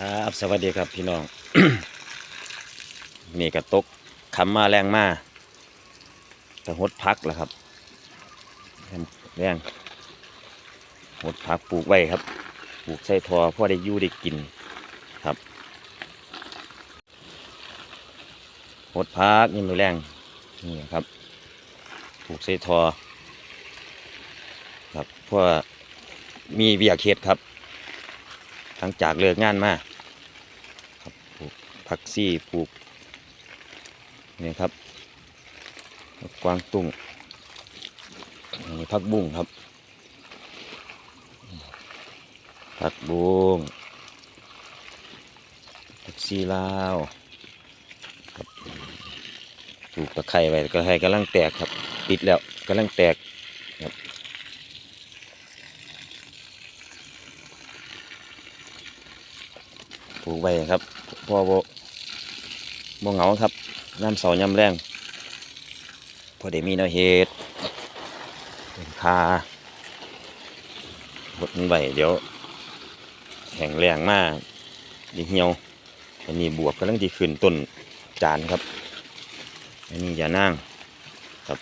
ครับสวัสดีครับพี่น้องนี่กระตกคำมาแรงมาแต่หดพักแหละครับแรงหดพักปลูกไว้ครับปลูกใส่ทอพ่อได้ยู่ได้กินครับหดพักนี่มือแรงนี่ครับปลูกใส่ทอ ครับเพราะว่ามีเบียกเฮ็ดครับ ลังจากเลิกงานมาครับปลูกผักซี่ปลูกนี่ครับกวางตุ้งนี่ผักบุ้งครับผักบุ้งผักซี่ลาวครับปลูกตะไคร้ไว้ก็ให้กำลังแตกครับปิดแล้วกำลังแตก ปลูกไว้ครับพอบ่บ่เหงาครับน้ำเสาย่ำแรงพอได้มีแนวเฮ็ดเป็นคาบดมันไว้เดี๋ยวแห้งแรงมากดิเหี่ยวอันนี้บวบกำลังที่ขึ้นต้นจานครับอันนี้ยานั่งครับ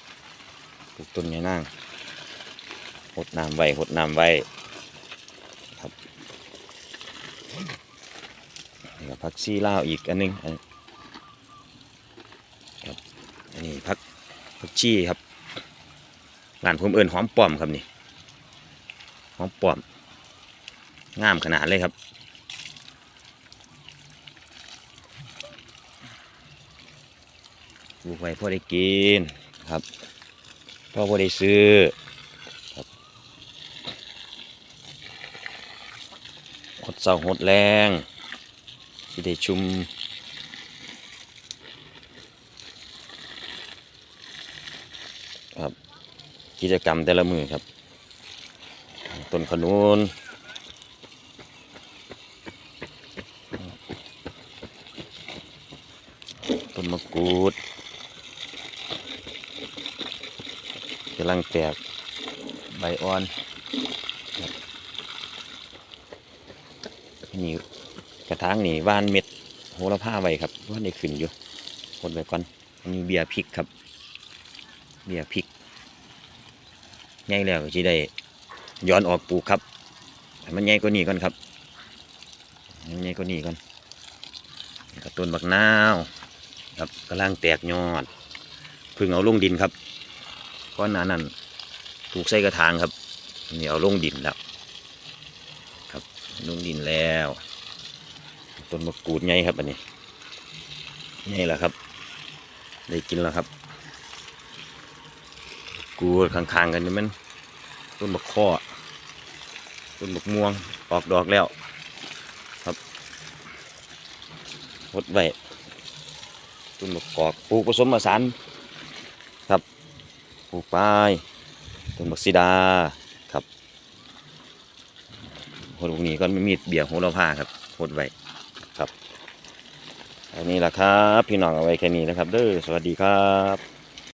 ปลูกต้นยานั่งหดน้ำไว้หดน้ำไว้ นี่ก็ ผักซีลาวอีกอันหนึงอันครับอันนี้ผักผักชีครับร้านผมเอิญหอมป้อมครับนี่หอมป้อมงามขนาดเลยครับปลูกไว้พอได้กินครับพ่อพ่อได้ซื้อครับหดเสาหดแรง ที่ได้ชุมครับกิจกรรมแต่ละมือครับ ต้นขนุนต้นมะกรูดกำลังแตกใบอ่อนนี่ กระถางนี่ว่านเม็ดโหระพาไว้ครับว่าได้ขึ้นอยู่คนไว้ก่อนอันนี้เบียร์พริกครับ เบียร์พริกใหญ่แล้วก็จะได้ย้อนออกปลูกครับมันใหญ่กว่านี้ก่อนครับมันใหญ่กว่านี้ก่อนนี่ก็ต้นบักนาวครับกำลังแตกยอดพึ่งเอาลงดินครับก้อนหนานั้นปลูกใส่กระถางครับอันนี่เอาลงดินแล้วครับลงดินแล้ว ต้นมะกรูดใหญ่ครับอันนี้ใหญ่แล้วครับ ได้กินแล้วครับกูดข้างๆกันนี่มันต้นมะข้อต้นมะม่วงออกดอกแล้วครับหดไว้ต้นมะกอกปลูกผสมผสานครับปลูกไปต้นมะสีดาครับหดพวกนี้ก็ม่มีดเบี่ยงโหระพาครับหดไว้ อันนี้แหละครับ พี่น้องเอาไว้แค่นี้นะครับ เด้อสวัสดีครับ